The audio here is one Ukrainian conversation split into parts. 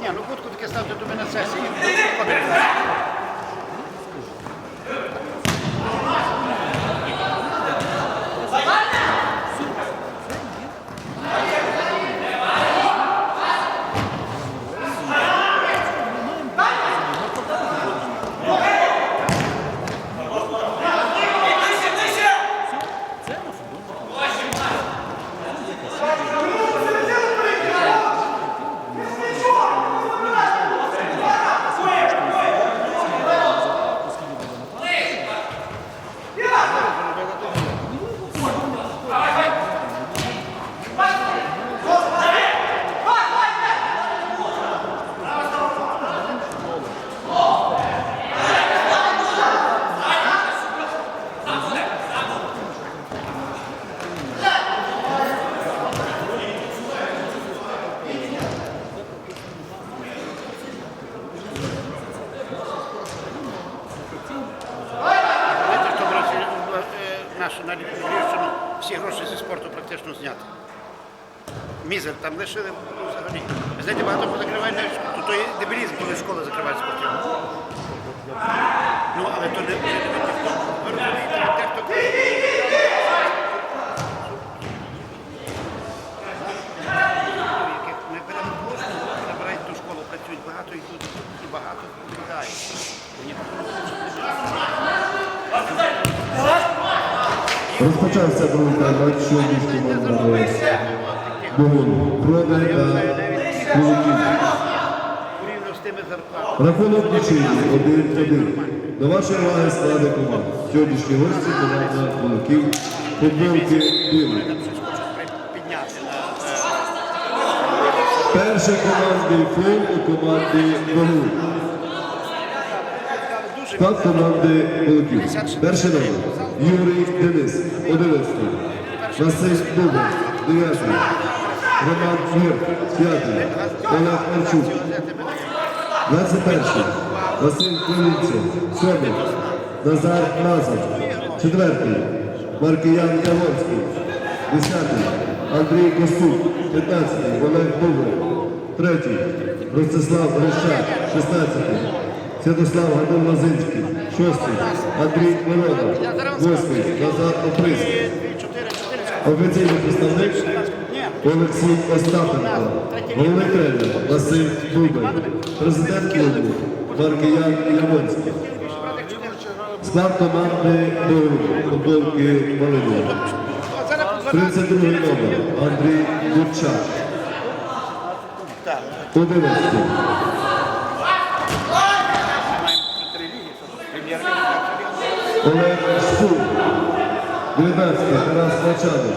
Ні, ну будку таке ставте тобі на сесії. Розпочався другий матч сьогоднішній команди Богун. Продай та Куликів. Рахунок нічиї 1-1. До вашої уваги склади команд. Сьогоднішні гості команда Куликів. Футболки білі. Перший командний фон у команді Богун. Склад команди Куликів. Перший номер. Юрій Денис. 11. Василь Дубов. 9. Роман Гір. 5. Олег Марчук. 21. Василь Кулінцев. 7. Назар Назар. 4. Маркіян Яворський. 10. Андрій Костюк. 15. Олег Бубер. 3. Ростислав Грищак. 16. Святослав Гадон Лозинський. 6. Андрій Миронов. 8. Назар Оприс. Офіційний представник Олексій Остапенко, головний тренер Василь Дубель, президент клубу Маркіян Ямонський. Склад команди до футболки 12 32 номер Андрій Дурчак. 11. маємо три ліги, прем'єр-ліги. Олег Шкур. 19. Тарас Мачанов.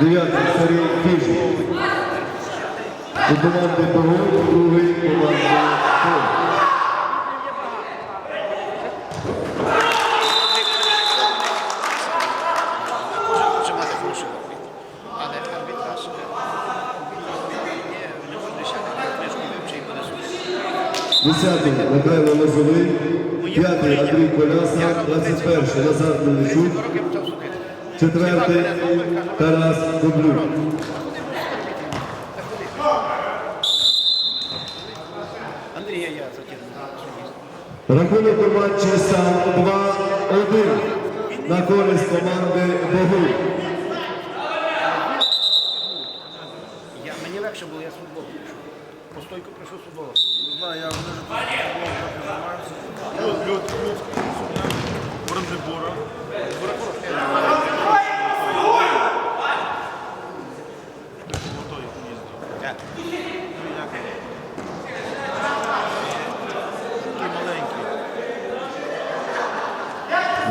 9. Сергій Кижик. У команди БГО, другий команди буде. Десятий Михайло Лозовий, п'ятий Андрій Коляса, 21 Назар судити. четвертий Тарас Коблюк. Я закинув. Рахунок у матчі став 2-1 на користь команди Богу. Я, мені легше було, я з футболу прийшов. По стойку прийшов з футболу. Не знаю, я вже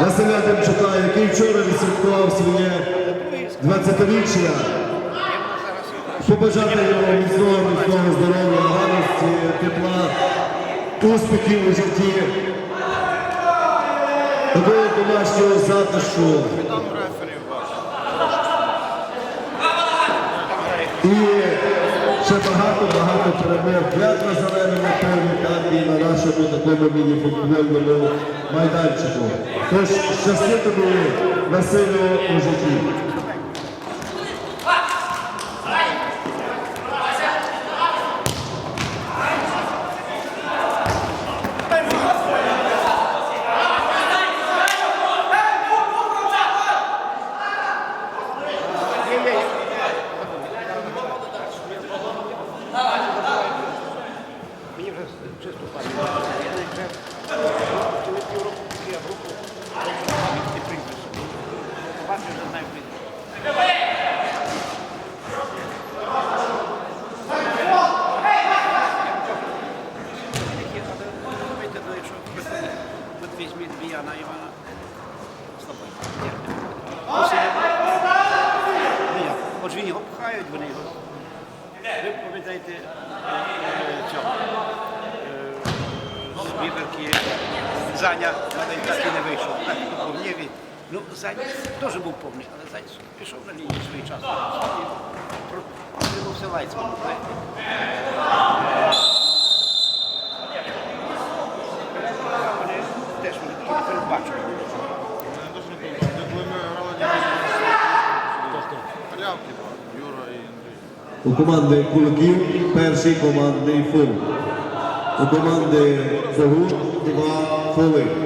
Василя Демчука, який вчора відсвяткував своє 20-річчя. Побажати йому міцного, міцного здоров'я, гарності, тепла, успіхів у житті, такого домашнього затишку. І ще багато-багато перемог як на зеленому певні, так і на нашому такому міні-футбольному майданчику. Тож щасливі були насильно у житті. вибірки. Заня так і не вийшов. Повніві. Ну, Заня теж був повний, але Заня пішов на лінію свій час. Прибувся Лайцман. Вони теж вони передбачили. У команди кулаків перший командний футбол у команди «Богу» два хвилини.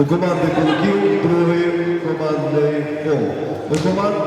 у команди полків другої команди «Кол». Команди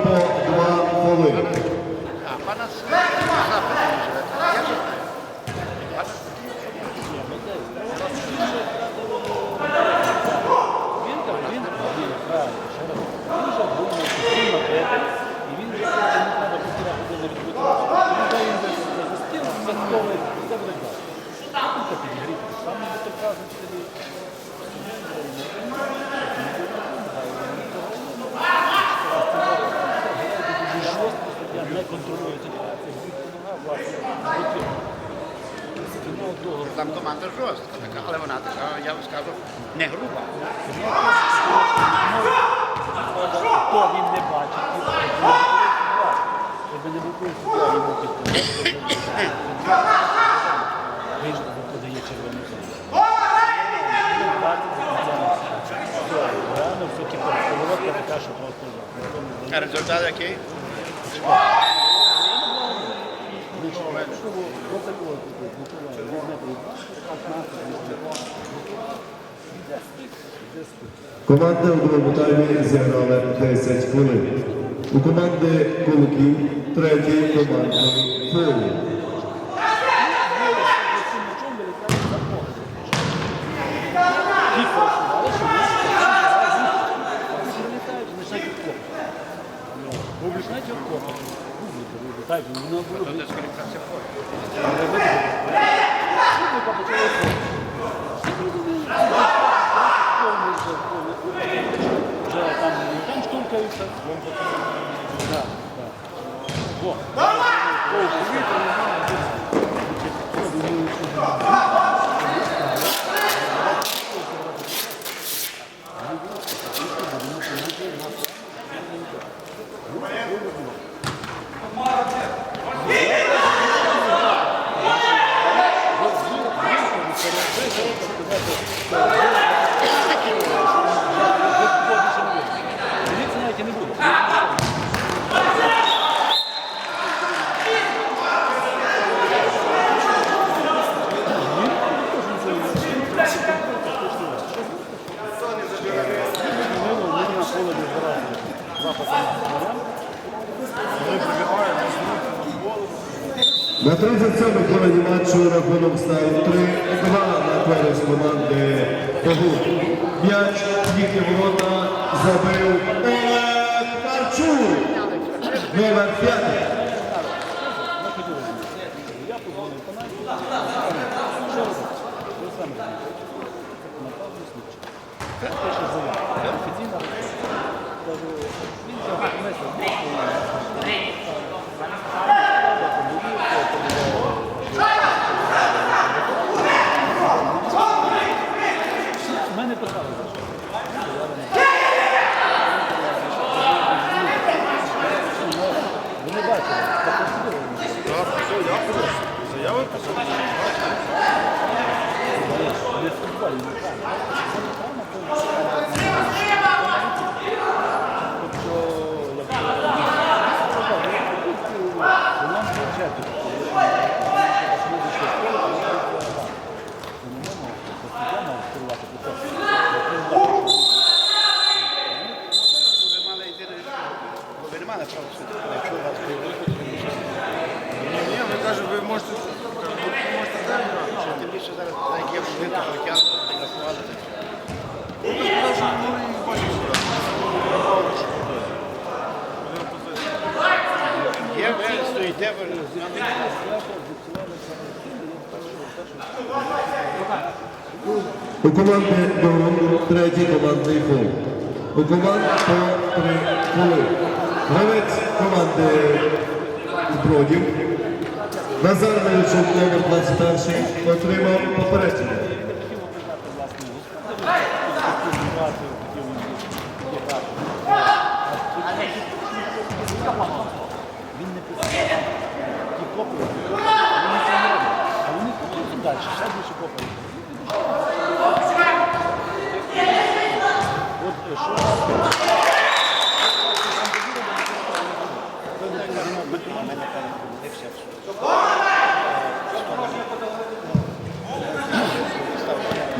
команда жорстка така, але вона така, я вам скажу, не груба. Хто він не бачить? Якби не був він був Результат який? Команди у другому таймі зіграли 10 хвилин. У команди Куликів третій командний фол. Так, ну, було Це дискваліфікація полі. публіка почала Вже там, там Так, Да, 37-й хвилині матчу рахунок став 3-2 на користь команди Когут. М'яч їхні ворота забив Олег Марчук. Номер 5. У команди Дорон третій командний фол. У команд по три коли. Гравець команди Збродів Назар Мельчук, номер 21, отримав попередження. Він не писав. Ті копії, вони це не роблять. А вони копують далі, ще більше копії. От е, що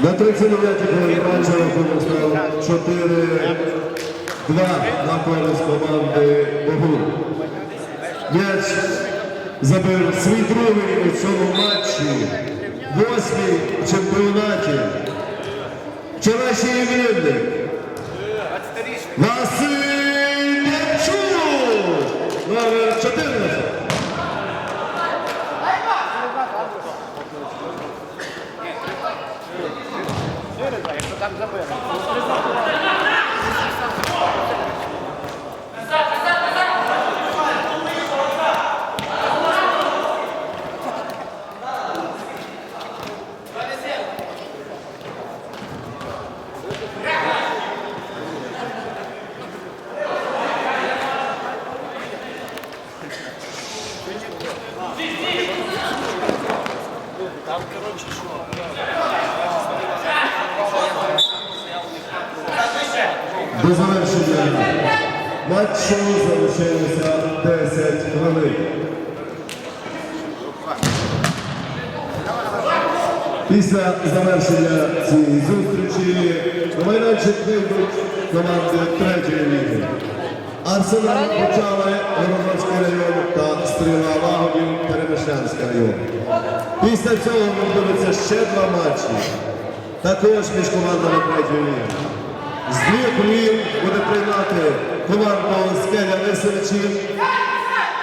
На 39-й хвилині матчу рахунок став 4-2 на користь команди Богун. М'яч забив свій другий у цьому матчі, восьмий в чемпіонаті. Вчорашній іменинник Василь Ячук, номер 14. якщо там забили. До завершення матчу залишилося 10 хвилин. Завершення цієї зустрічі на майданчик вийдуть команди третьої ліги. Арсенал почали Городоцький район та Стріла Лагодів Перемишлянський район. Після цього відбудуться ще два матчі. Також між командами третьої ліги. З двох ліг буде приймати команду Скеля Веселичів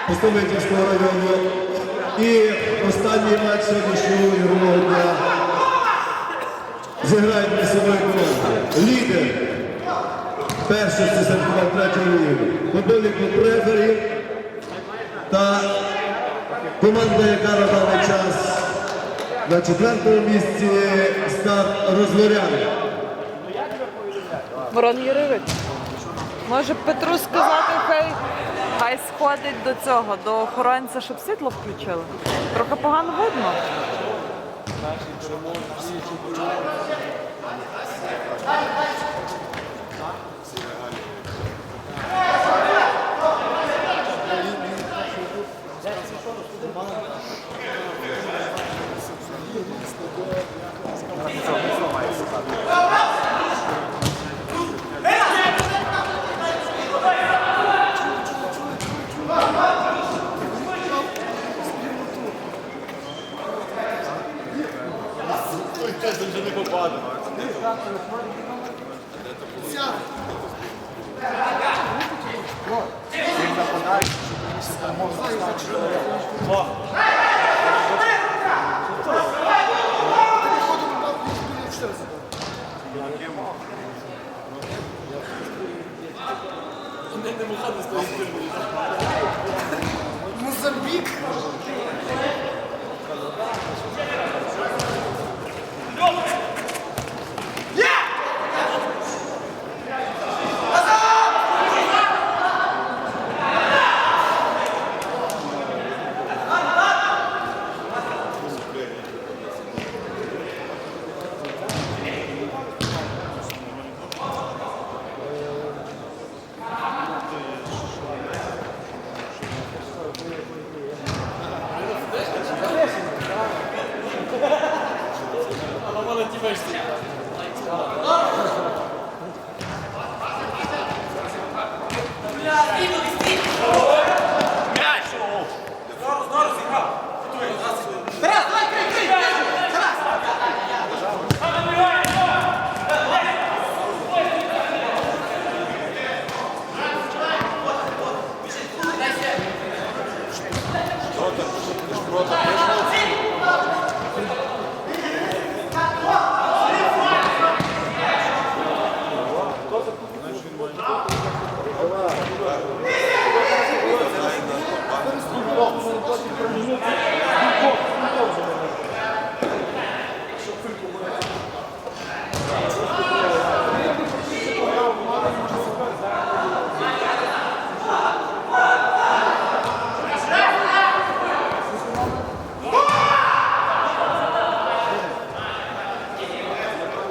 Постовитівського району. І останній матч сьогоднішнього ігрового дня зіграють між собою команди. Лідер першості серед команд третьої ліги. Футбольний клуб рефері та команда, яка на даний час на четвертому місці старт розгоряне. Ворон Юрійович, може Петру сказати, хай, хай сходить до цього, до охоронця, щоб світло включили. Трохи погано видно наші перемоги.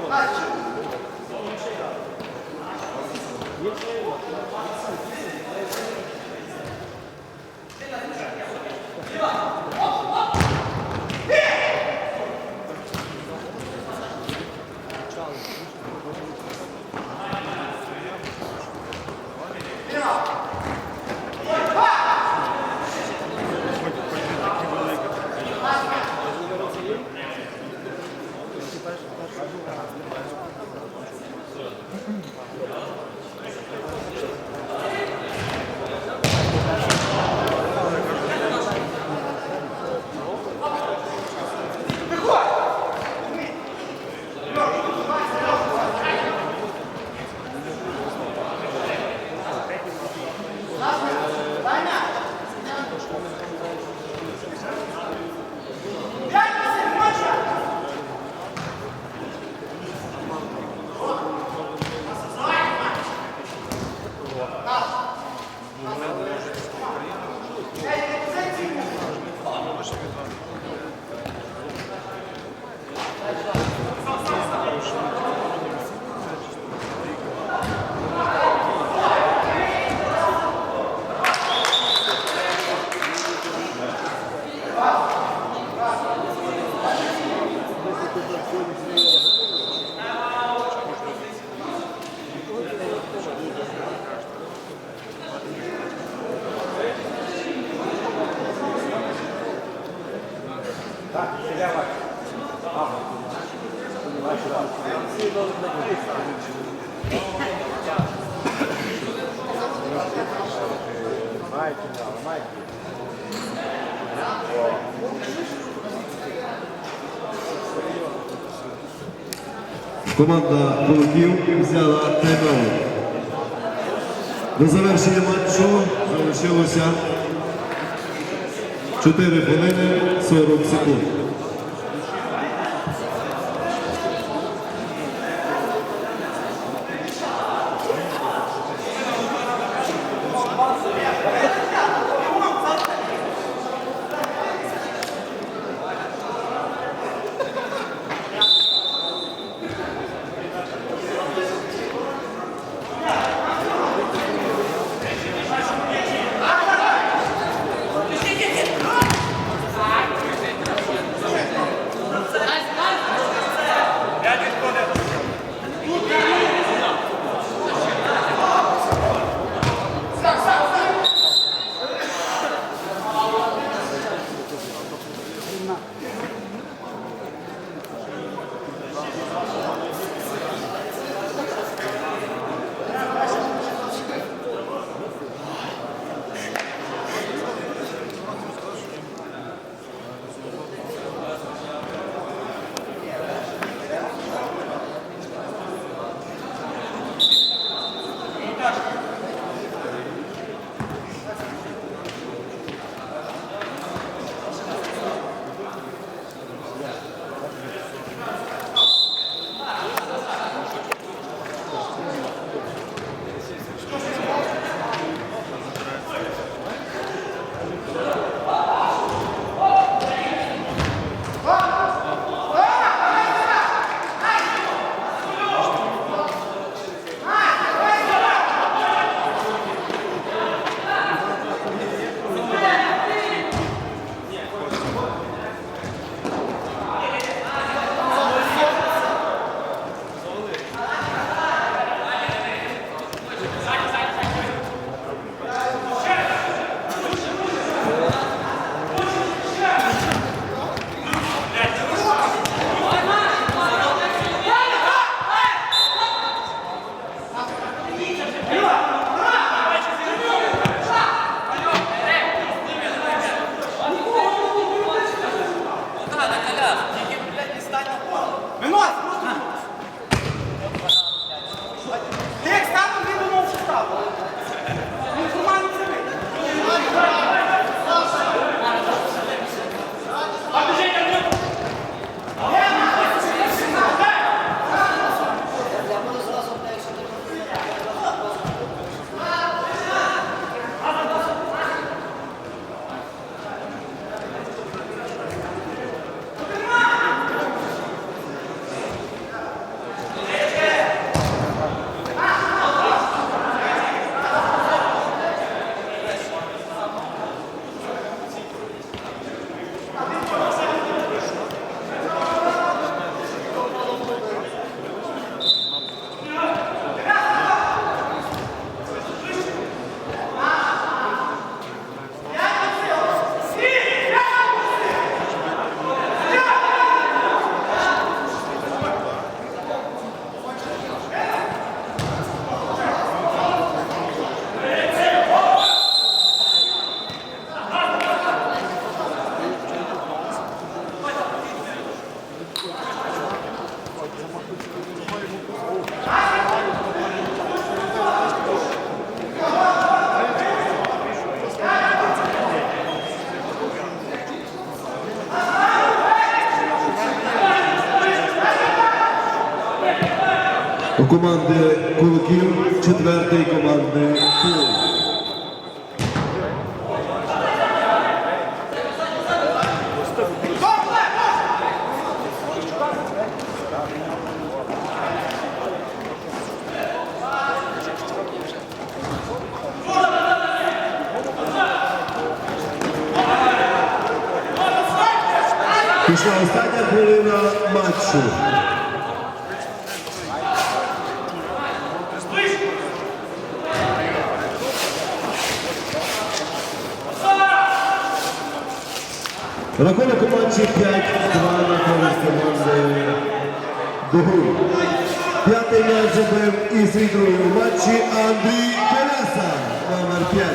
Chodź! Nie przejadę. Команда Куликів взяла тайм-аут. До завершення матчу залишилося 4 хвилини 40 секунд. Команди Куликів четвертий команди Кул. Пішла остання хвилина матчу. Рахунок у матчі 5-2 на користь команди Дугур. П'ятий м'яч забив і свій другий у матчі Андрій Кераса, номер 5.